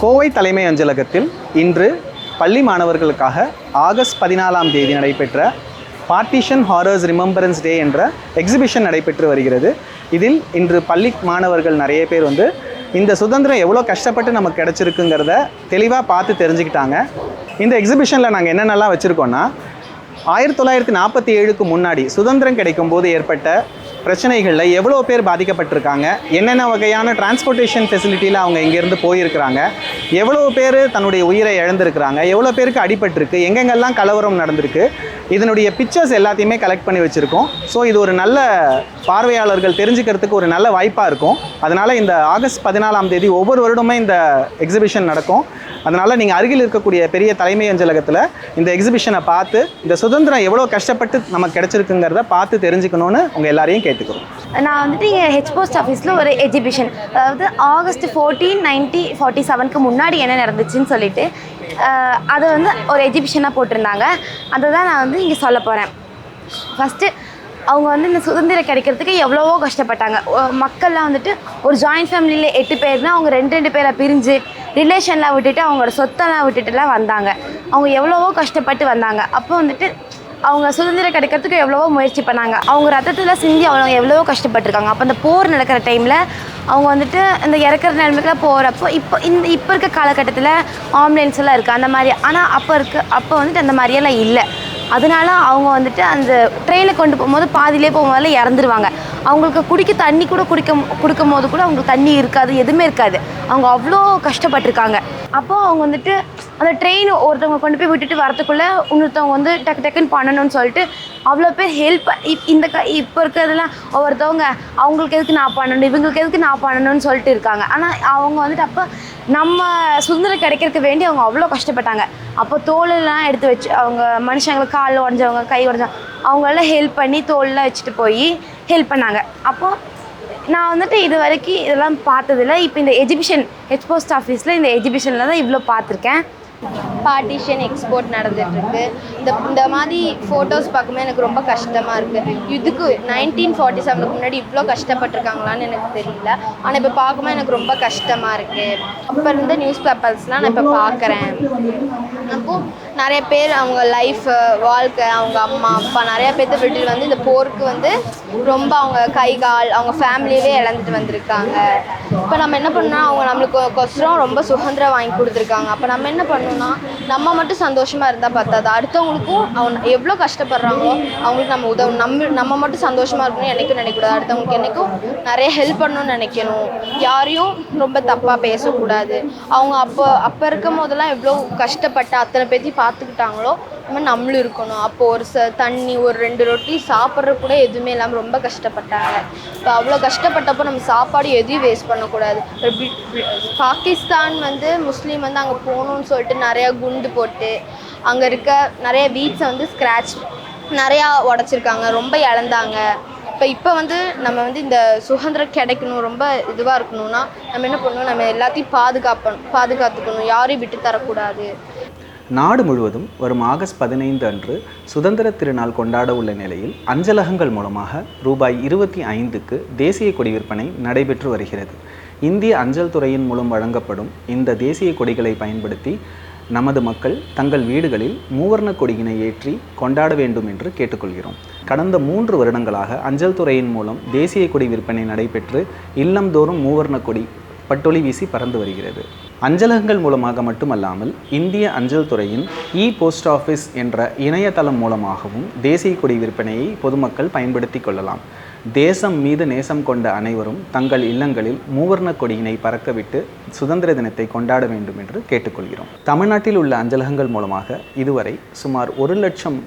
கோவை தலைமை அஞ்சலகத்தில் இன்று பள்ளி மாணவர்களுக்காக ஆகஸ்ட் பதினாலாம் தேதி நடைபெற்ற பார்ட்டிஷன் ஹாரர்ஸ் ரிமம்பரன்ஸ் டே என்ற எக்ஸிபிஷன் நடைபெற்று வருகிறது. இதில் இன்று பள்ளி மாணவர்கள் நிறைய பேர் வந்து இந்த சுதந்திரம் எவ்வளோ கஷ்டப்பட்டு நமக்கு கிடச்சிருக்குங்கிறத தெளிவாக பார்த்து தெரிஞ்சுக்கிட்டாங்க. இந்த எக்ஸிபிஷனில் நாங்கள் என்னென்னலாம் வச்சுருக்கோன்னா ஆயிரத்தி தொள்ளாயிரத்தி நாற்பத்தி ஏழுக்கு முன்னாடி சுதந்திரம் கிடைக்கும் போது ஏற்பட்ட பிரச்சனைகளில் எவ்வளோ பேர் பாதிக்கப்பட்டிருக்காங்க? என்னென்ன வகையான டிரான்ஸ்போர்ட்டேஷன் ஃபெசிலிட்டியில் அவங்க இங்கேருந்து போயிருக்கிறாங்க? எவ்வளோ பேர் தன்னுடைய உயிரை இழந்திருக்கிறாங்க? எவ்வளோ பேருக்கு அடிபட்டிருக்கு? எங்கெங்கெல்லாம் கலவரம் நடந்திருக்கு? இதனுடைய பிக்சர்ஸ் எல்லாத்தையுமே கலெக்ட் பண்ணி வச்சுருக்கோம். ஸோ இது ஒரு நல்ல பார்வையாளர்கள் தெரிஞ்சுக்கிறதுக்கு ஒரு நல்ல வாய்ப்பாக இருக்கும். அதனால் இந்த ஆகஸ்ட் பதினாலாம் தேதி ஒவ்வொரு வருடமே இந்த எக்ஸிபிஷன் நடக்கும். அதனால் நீங்கள் அருகில் இருக்கக்கூடிய பெரிய தலைமை அஞ்சலகத்தில் இந்த எக்ஸிபிஷனை பார்த்து இந்த சுதந்திரம் எவ்வளோ கஷ்டப்பட்டு நமக்கு கிடச்சிருக்குங்கிறத பார்த்து தெரிஞ்சுக்கணும்னு உங்கள் எல்லாரையும் கேட்டுக்கிறோம். நான் வந்துட்டு இங்கே ஹெச் போஸ்ட் ஆஃபீஸில் ஒரு எக்ஸிபிஷன் அதாவது ஆகஸ்ட் ஃபோர்டீன் நைன்டி ஃபார்ட்டி செவனுக்கு முன்னாடி என்ன நடந்துச்சுன்னு சொல்லிட்டு அதை வந்து ஒரு எஜிபிஷனாக போட்டிருந்தாங்க. அதை தான் நான் வந்து இங்கே சொல்ல போகிறேன் ஃபஸ்ட்டு அவங்க வந்து இந்த சுதந்திரம் கிடைக்கிறதுக்கு எவ்வளவோ கஷ்டப்பட்டாங்க. மக்கள்லாம் வந்துட்டு ஒரு ஜாயின்ட் ஃபேமிலியில் எட்டு பேர்னால் அவங்க ரெண்டு ரெண்டு பேரை பிரிஞ்சு ரிலேஷன்லாம் விட்டுட்டு அவங்களோட சொத்தெல்லாம் விட்டுட்டுலாம் வந்தாங்க. அவங்க எவ்வளவோ கஷ்டப்பட்டு வந்தாங்க. அப்போ வந்துட்டு அவங்க சுதந்திரம் கிடைக்கிறதுக்கு எவ்வளவோ முயற்சி பண்ணாங்க. அவங்க ரத்தத்தில் சிந்தி அவங்க எவ்வளவோ கஷ்டப்பட்டிருக்காங்க. அப்போ அந்த போர் நடக்கிற டைமில் அவங்க வந்துட்டு இந்த இறக்குற நிலைமைக்குலாம் போகிறப்போ இப்போ இந்த இப்போ இருக்க காலகட்டத்தில் ஆம்புலன்ஸ் எல்லாம் இருக்குது அந்த மாதிரி ஆனால் அப்போ இருக்க அப்போ வந்துட்டு அந்த மாதிரியெல்லாம் இல்லை. அதனால அவங்க வந்துட்டு அந்த ட்ரெயினில் கொண்டு போகும்போது பாதியிலே போகும்போதில் இறந்துருவாங்க. அவங்களுக்கு குடிக்க தண்ணி கூட குடிக்க கொடுக்கும் போது கூட அவங்களுக்கு தண்ணி இருக்காது எதுவுமே இருக்காது. அவங்க அவ்வளோ கஷ்டப்பட்டிருக்காங்க. அப்போது அவங்க வந்துட்டு அந்த ட்ரெயின் ஒருத்தவங்க கொண்டு போய் விட்டுட்டு வரத்துக்குள்ளே இன்னொருத்தவங்க வந்து டக்கு டக்குன்னு பண்ணணும்னு சொல்லிட்டு அவ்வளோ பேர் ஹெல்ப் இந்த க இப்போ இருக்கிறதுலாம் ஒவ்வொருத்தவங்க அவங்களுக்கு எதுக்கு நான் பண்ணணும் இவங்களுக்கு எதுக்கு நான் பண்ணணும்னு சொல்லிட்டு இருக்காங்க. ஆனால் அவங்க வந்துட்டு அப்போ நம்ம சுதந்திரம் கிடைக்கிறதுக்கு வேண்டி அவங்க அவ்வளோ கஷ்டப்பட்டாங்க. அப்போ தோலெல்லாம் எடுத்து வச்சு அவங்க மனுஷங்களுக்கு காலில் உடஞ்சவங்க கை உடஞ்சவங்க அவங்களெல்லாம் ஹெல்ப் பண்ணி தோலெலாம் வச்சுட்டு போய் ஹெல்ப் பண்ணாங்க. அப்போது நான் வந்துட்டு இது வரைக்கும் இதெல்லாம் பார்த்ததில்ல. இப்போ இந்த எஜிபிஷன் ஹெச் போஸ்ட் ஆஃபீஸில் இந்த எஜிபிஷனில் தான் இவ்வளோ பார்த்துருக்கேன். பார்ட்டிஷன் எக்ஸ்போர்ட் நடந்துட்டுருக்கு. இந்த இந்த மாதிரி ஃபோட்டோஸ் பார்க்கும்போது எனக்கு ரொம்ப கஷ்டமாக இருக்குது இதுக்கு நைன்டீன் ஃபார்ட்டி செவனுக்கு முன்னாடி இவ்வளோ கஷ்டப்பட்டிருக்காங்களான்னு எனக்கு தெரியல. ஆனால் இப்போ பார்க்கும்போது எனக்கு ரொம்ப கஷ்டமாக இருக்குது அப்போ இருந்த நியூஸ் பேப்பர்ஸ்லாம் நான் இப்போ பார்க்குறேன். அப்போது நிறைய பேர் அவங்க லைஃப் வாழ்க்கை அவங்க அம்மா அப்பா நிறைய பேர்த்த வீட்டில் வந்து இந்த போருக்கு வந்து ரொம்ப அவங்க கை கால் அவங்க ஃபேமிலியவே இழந்துட்டு வந்திருக்காங்க. இப்போ நம்ம என்ன பண்ணோம்னா அவங்க நம்மளுக்கு கொசரம் ரொம்ப சுதந்திரம் வாங்கி கொடுத்துருக்காங்க. அப்போ நம்ம என்ன பண்ணணும்? பண்ணணும்னா நம்ம மட்டும் சந்தோஷமாக இருந்தால் பார்த்தாது அடுத்தவங்களுக்கும் அவங்க எவ்வளோ கஷ்டப்படுறாங்களோ அவங்களுக்கு நம்ம உதவும் நம்ம நம்ம மட்டும் சந்தோஷமாக இருக்கணும்னு என்னைக்கும் நினைக்கக்கூடாது. அடுத்தவங்களுக்கு என்னைக்கும் நிறைய ஹெல்ப் பண்ணணும்னு நினைக்கணும். யாரையும் ரொம்ப தப்பாக பேசக்கூடாது. அவங்க அப்போ அப்போ இருக்கும் போதெல்லாம் எவ்வளோ கஷ்டப்பட்டு அத்தனை பேர்த்தையும் பார்த்துக்கிட்டாங்களோ மாதிரி நம்மளும் இருக்கணும். அப்போ ஒரு ச தண்ணி ஒரு ரெண்டு ரொட்டி சாப்பிட்ற கூட எதுவுமே இல்லாமல் ரொம்ப கஷ்டப்பட்டாங்க. இப்போ அவ்வளோ கஷ்டப்பட்டப்போ நம்ம சாப்பாடு எதையும் வேஸ்ட் பண்ணக்கூடாது. பாகிஸ்தான் வந்து முஸ்லீம் வந்து அங்கே போகணும்னு சொல்லிட்டு நிறையா குண்டு போட்டு அங்கே இருக்க நிறைய வீட்ஸை வந்து ஸ்க்ராட்ச் நிறையா உடச்சிருக்காங்க. ரொம்ப இழந்தாங்க. இப்போ இப்போ வந்து நம்ம வந்து இந்த சுதந்திரம் கிடைக்கணும் ரொம்ப இதுவாக இருக்கணும்னா நம்ம என்ன பண்ணணும்? நம்ம எல்லாத்தையும் பாதுகாப்பணும் பாதுகாத்துக்கணும். யாரையும் விட்டு தரக்கூடாது நாடு முழுவதும் வரும் ஆகஸ்ட் பதினைந்து அன்று சுதந்திர திருநாள் கொண்டாட உள்ள நிலையில் அஞ்சலகங்கள் மூலமாக ரூபாய் இருபத்தி ஐந்துக்கு தேசிய கொடி விற்பனை நடைபெற்று வருகிறது. இந்திய அஞ்சல் துறையின் மூலம் வழங்கப்படும் இந்த தேசிய கொடிகளை பயன்படுத்தி நமது மக்கள் தங்கள் வீடுகளில் மூவர்ண கொடியினை ஏற்றி கொண்டாட வேண்டும் என்று கேட்டுக்கொள்கிறோம். கடந்த மூன்று வருடங்களாக அஞ்சல் துறையின் மூலம் தேசிய கொடி விற்பனை நடைபெற்று இல்லம்தோறும் மூவர்ண கொடி பட்டொளி வீசி பறந்து வருகிறது. அஞ்சலகங்கள் மூலமாக மட்டுமல்லாமல் இந்திய அஞ்சல் துறையின் இ போஸ்ட் ஆஃபீஸ் என்ற இணையதளம் மூலமாகவும் தேசிய கொடி விற்பனையை பொதுமக்கள் பயன்படுத்தி கொள்ளலாம். தேசம் மீது நேசம் கொண்ட அனைவரும் தங்கள் இல்லங்களில் மூவர்ண கொடியினை பறக்கவிட்டு சுதந்திர தினத்தை கொண்டாட வேண்டும் என்று கேட்டுக்கொள்கிறோம். தமிழ்நாட்டில் உள்ள அஞ்சலகங்கள் மூலமாக இதுவரை சுமார் ஒரு லட்சம்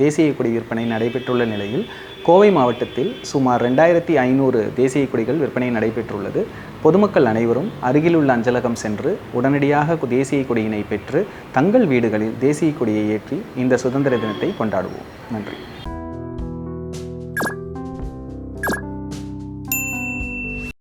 தேசிய கொடி விற்பனை நடைபெற்றுள்ள நிலையில் கோவை மாவட்டத்தில் சுமார் ரெண்டாயிரத்தி ஐநூறு தேசிய கொடிகள் விற்பனை நடைபெற்றுள்ளது. பொதுமக்கள் அனைவரும் அருகிலுள்ள அஞ்சலகம் சென்று உடனடியாக தேசிய கொடியினை பெற்று தங்கள் வீடுகளில் தேசிய கொடியை ஏற்றி இந்த சுதந்திர தினத்தை கொண்டாடுவோம். நன்றி.